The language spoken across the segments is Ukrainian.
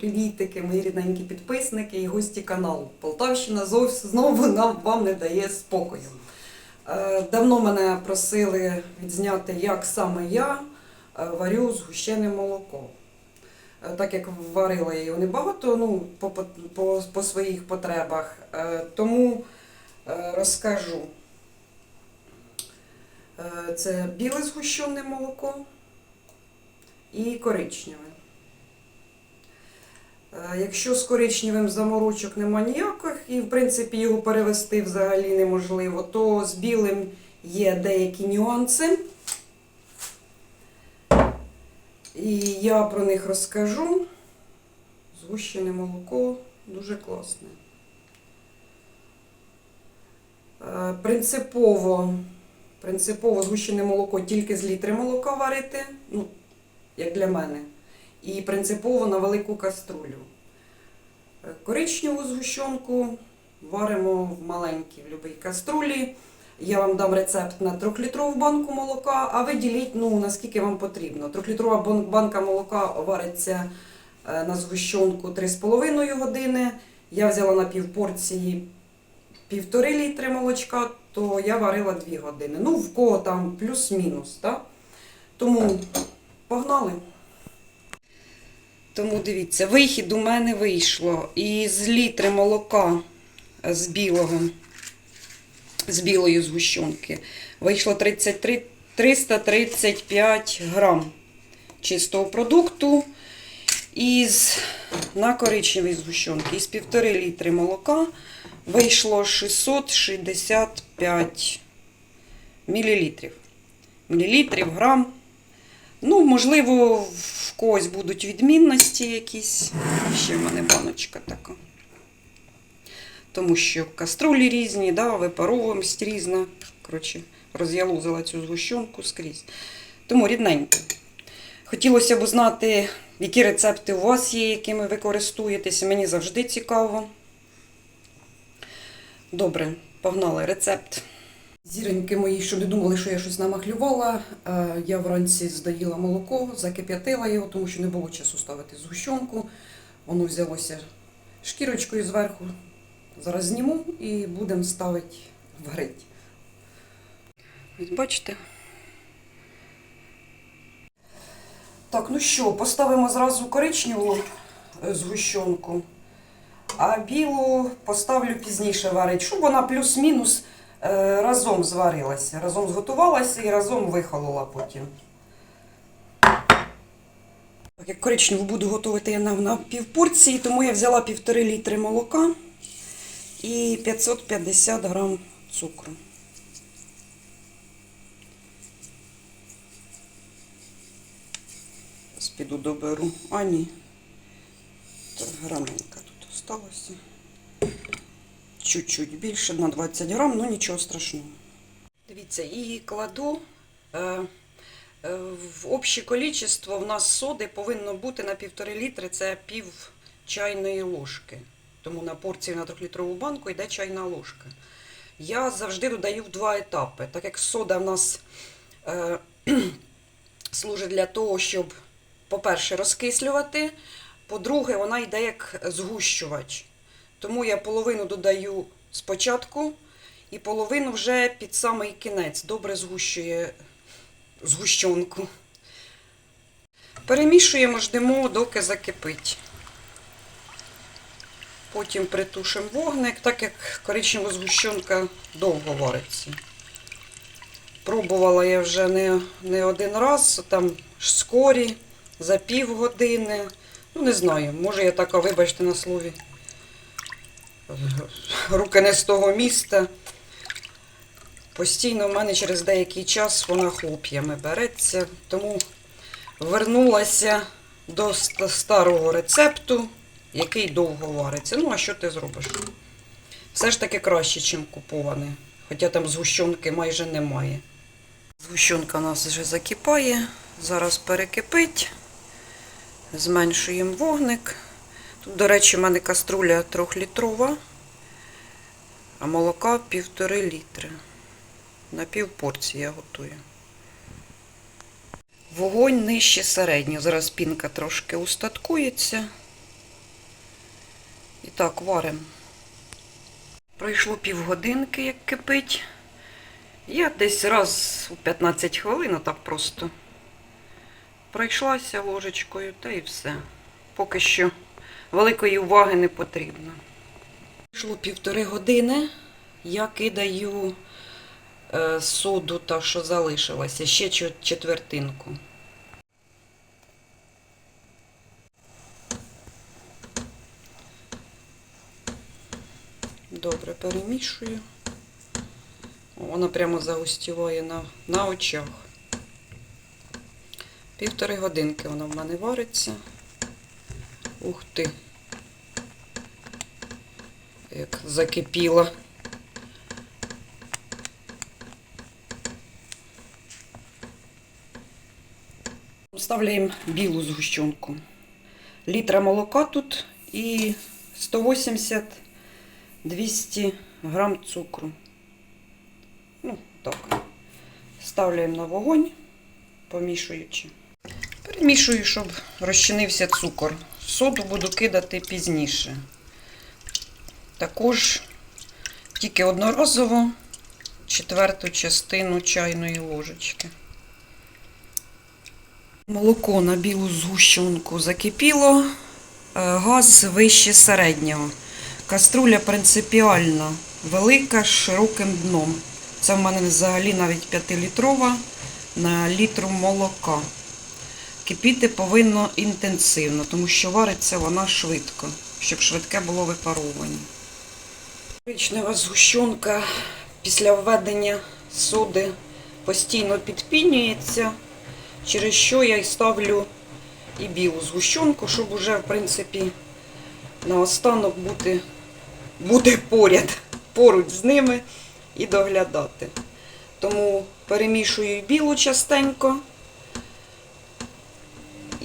Привітики, мої рідненькі підписники і гості каналу. Полтавщина знову нам вам не дає спокою. Е, Давно мене просили відзняти, як саме я е, варю згущене молоко. Е, Так як варила я його небагато, ну, по, по, по, своїх потребах. Тому розкажу. Це біле згущене молоко і коричневе. Е, Якщо з коричневим заморочок нема ніяких, і в принципі його перевести взагалі неможливо, то з білим є деякі нюанси. І я про них розкажу. Згущене молоко дуже класне. Е, Принципово, принципово згущене молоко тільки з літри молока варити, ну, як для мене. І принципово на велику каструлю. Е, Коричневу згущенку варимо в маленькій в будь-якій каструлі. Я вам дам рецепт на 3-літрову банку молока, а ви діліть, ну, наскільки вам потрібно. 3-літрова банка молока вариться е, на згущенку 3,5 години. Я взяла на півпорції півтори літри молочка, то я варила 2 години. Ну, в кого там плюс-мінус. Тому погнали. Тому дивіться, вихід у мене вийшло із літри молока з білого, з білої згущенки. Вийшло 33, 335 грам чистого продукту. Із на коричневій згущенки із півтори літри молока вийшло 665 мілілітрів. Мілілітрів, грам. Ну, можливо, когось будуть відмінності якісь. Ще в мене баночка така. Тому що каструлі різні, да, випаровуємость різна. Коротше, роз'ялузила цю згущенку скрізь. Тому рідненько. Хотілося б узнати, які рецепти у вас є, якими ви користуєтеся. Мені завжди цікаво. Добре, погнали рецепт. Зіроньки мої, щоб не думали, що я щось намахлювала. е, Я вранці здоїла молоко, закип'ятила його, тому що не було часу ставити згущенку. Воно взялося шкірочкою зверху. Зараз зніму і будемо ставити варити. Ось бачите? Так, ну що, поставимо зразу коричневу е, згущенку, а білу поставлю пізніше варити, щоб вона плюс-мінус разом зварилася, разом зготувалася і разом вихолола потім. Як коричневу буду готувати я на, на півпорції, тому я взяла півтори літри молока і 550 грам цукру. Зараз піду доберу. А ні. Граменька тут осталося. Чуть-чуть більше на 20 грам, ну нічого страшного. Дивіться, і кладу. Е, е, в обще количество в нас соди повинно бути на півтори літри, це пів чайної ложки. Тому на порцію на 3-літрову банку йде чайна ложка. Я завжди додаю в два етапи, так як сода в нас е, служить для того, щоб, по-перше, розкислювати, по-друге, вона йде як згущувач. Тому я половину додаю спочатку і половину вже під самий кінець. Добре згущує згущенку. Перемішуємо, ждемо, доки закипить. Потім притушимо вогник, так як коричнева згущенка довго вариться. Пробувала я вже не, не один раз, там скорі, за півгодини. Ну, не знаю, може я така, вибачте на слові. Руки не з того міста. Постійно в мене через деякий час вона хлоп'ями береться. Тому вернулася до старого рецепту, який довго вариться. Ну, а що ти зробиш? Все ж таки краще, ніж куповане. Хоча там згущенки майже немає. Згущенка у нас вже закипає. Зараз перекипить. Зменшуємо вогник. Тут, до речі, в мене каструля трьохлітрова, а молока півтори літри. На пів порції я готую. Вогонь нижче середнього. Зараз пінка трошки устаткується. І так, варимо. Пройшло півгодинки, як кипить. Я десь раз у 15 хвилин, отак просто пройшлася ложечкою та і все. Поки що великої уваги не потрібно. Пройшло півтори години. Я кидаю е, соду та, що залишилося, ще четвертинку. Добре перемішую. Вона прямо загустіває на, на очах. Півтори годинки вона в мене вариться. Ух ти. Як закипіла. Ставляємо білу згущенку. Літра молока тут і 180-200 грам цукру. Ну, так. Ставляємо на вогонь, помішуючи. Перемішую, щоб розчинився цукор. Соду буду кидати пізніше. Також тільки одноразово четверту частину чайної ложечки. Молоко на білу згущенку закипіло, е, газ вище середнього. Каструля принципіально велика з широким дном. Це в мене взагалі навіть 5-літрова на літру молока. Кипіти повинно інтенсивно, тому що вариться вона швидко, щоб швидке було випаровування. Коричнева згущенка після введення соди постійно підпінюється, через що я й ставлю і білу згущенку, щоб уже, в принципі, наостанок бути, бути поряд, поруч з ними і доглядати. Тому перемішую і білу частенько.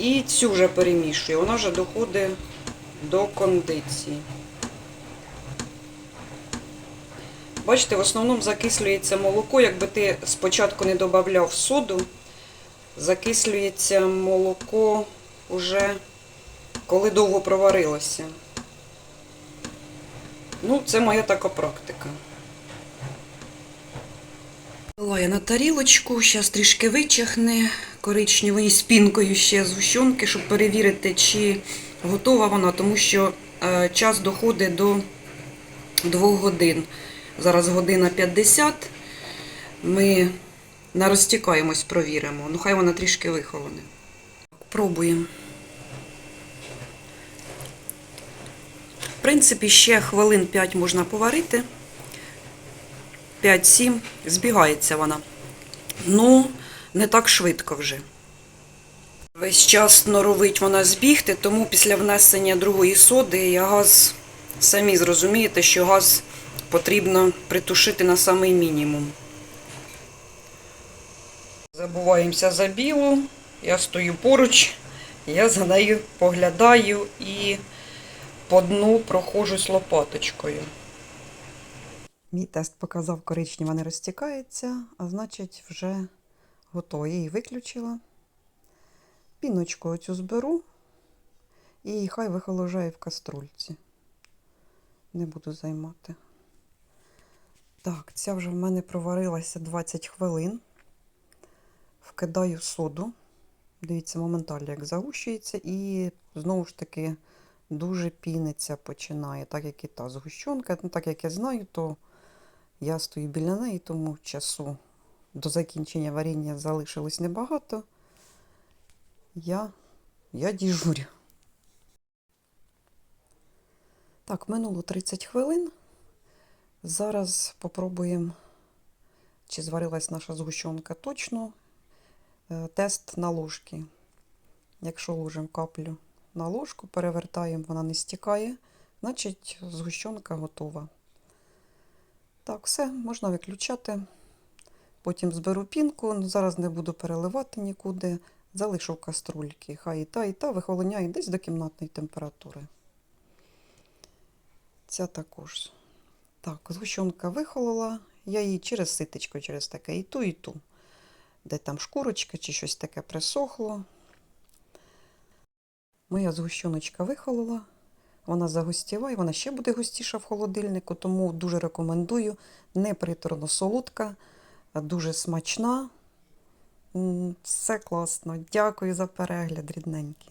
І цю вже перемішую. Вона вже доходить до кондиції. Бачите, в основному закислюється молоко. Якби ти спочатку не додавав соду, закислюється молоко вже коли довго проварилося. Ну, це моя така практика. Дала я на тарілочку, зараз трішки вичахне коричневою спінкою ще з гущонки, щоб перевірити, чи готова вона, тому що е, час доходить до 2 годин. Зараз година 50. Ми на розтікаємось, провіримо. Ну, хай вона трішки вихолоне. Пробуємо. В принципі, ще хвилин 5 можна поварити. 5-7, збігається вона. Ну, не так швидко вже. Весь час норовить вона збігти, тому після внесення другої соди я газ, самі зрозумієте, що газ потрібно притушити на самий мінімум. Забуваємося за білу, я стою поруч, я за нею поглядаю і по дну прохожусь лопаточкою. Мій тест показав, коричнева не розтікається, а значить, вже готова. Я її виключила. Піночку оцю зберу і хай вихоложає в каструльці. Не буду займати. Так, ця вже в мене проварилася 20 хвилин. Вкидаю соду. Дивіться, моментально як загущується, і знову ж таки дуже піниться починає, так як і та згущенка. Ну, так як я знаю, то я стою біля неї, тому часу до закінчення варіння залишилось небагато. Я, я діжурю. Так, минуло 30 хвилин. Зараз попробуємо, чи зварилась наша згущенка точно. Е, Тест на ложки. Якщо ложимо каплю на ложку, перевертаємо, вона не стікає, значить згущенка готова. Так, все, можна виключати. Потім зберу пінку, ну, зараз не буду переливати нікуди, залишу каструльки. Хай і та, і та вихолоняє десь до кімнатної температури. Ця також. Так, згущенка вихолола, я її через ситечко, через таке і ту, і ту. Де там шкурочка чи щось таке присохло. Моя згущеночка вихолола. Вона загустіває, вона ще буде густіша в холодильнику, тому дуже рекомендую. Не приторно солодка, дуже смачна. Все класно. Дякую за перегляд, рідненькі.